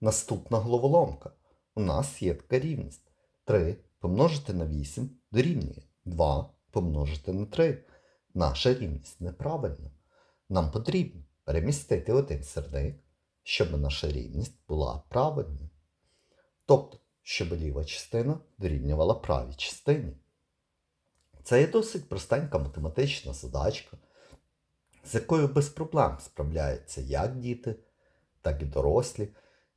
Наступна головоломка. У нас є така рівність. 3 помножити на 8 дорівнює 2 помножити на 3. Наша рівність неправильна. Нам потрібно перемістити один сірник, щоб наша рівність була правильною. Тобто, щоб ліва частина дорівнювала правій частині. Це є досить простенька математична задачка, з якою без проблем справляються як діти, так і дорослі.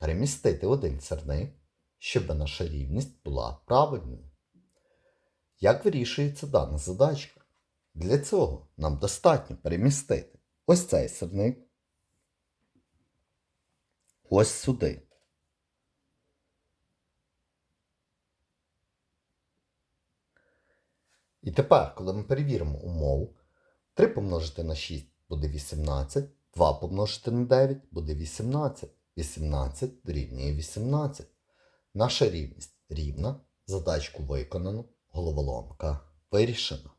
перемістити один сірник, щоб наша рівність була правильною. Як вирішується дана задачка? Для цього нам достатньо перемістити ось цей сірник, ось сюди. І тепер, коли ми перевіримо умову, 3 помножити на 6 буде 18, 2 помножити на 9 буде 18. 18 дорівнює 18. Наша рівність рівна, задачку виконано, головоломка вирішена.